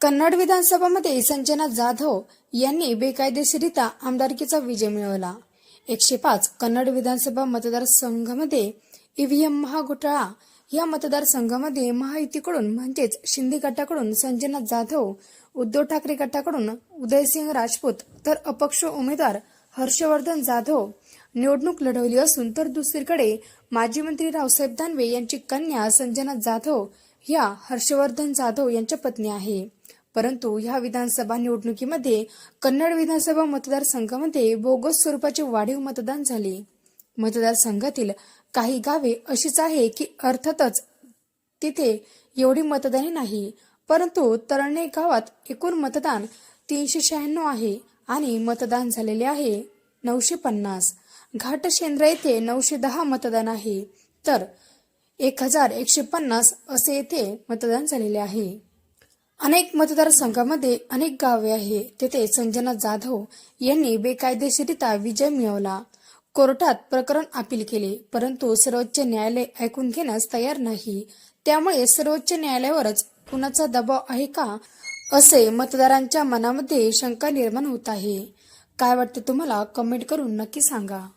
कन्नड विधानसभामध्ये संजना जाधव यांनी बेकायदेशीरित्या आमदारकीचा विजय मिळवला. एकशे पाच कन्नड विधानसभा मतदारसंघामध्ये ईव्हीएम महाघोटाळा या मतदारसंघामध्ये महायुतीकडून म्हणजेच शिंदे गटाकडून संजना जाधव उद्धव ठाकरे गटाकडून उदयसिंग राजपूत तर अपक्ष उमेदवार हर्षवर्धन जाधव निवडणूक लढवली असून तर दुसरीकडे माजी मंत्री रावसाहेब दानवे यांची कन्या संजना जाधव ह्या हर्षवर्धन जाधव यांच्या पत्नी आहे. परंतु ह्या विधानसभा निवडणुकीमध्ये कन्नड विधानसभा मतदारसंघामध्ये बोगस स्वरूपाचे वाढीव मतदान झाले. मतदारसंघातील काही गावे अशीच आहे की अर्थातच तिथे एवढी मतदाने नाही. परंतु तरणे गावात एकूण मतदान तीनशे शहाण्णव आहे आणि मतदान झालेले आहे नऊशे पन्नास. घाटशेंद्र येथे नऊशे दहा मतदान आहे. तर एक हजार एकशे पन्नास असे येथे मतदान झालेले आहे. अनेक मतदारसंघामध्ये अनेक गावे आहे. तेथे संजना जाधव यांनी बेकायदेशीरित्या विजय मिळवला. कोर्टात प्रकरण अपील केले परंतु सर्वोच्च न्यायालय ऐकून घेण्यास तयार नाही. त्यामुळे सर्वोच्च न्यायालयावरच कुणाचा दबाव आहे का असे मतदारांच्या मनामध्ये शंका निर्माण होत आहे. काय वाटते तुम्हाला? कमेंट करून नक्की सांगा.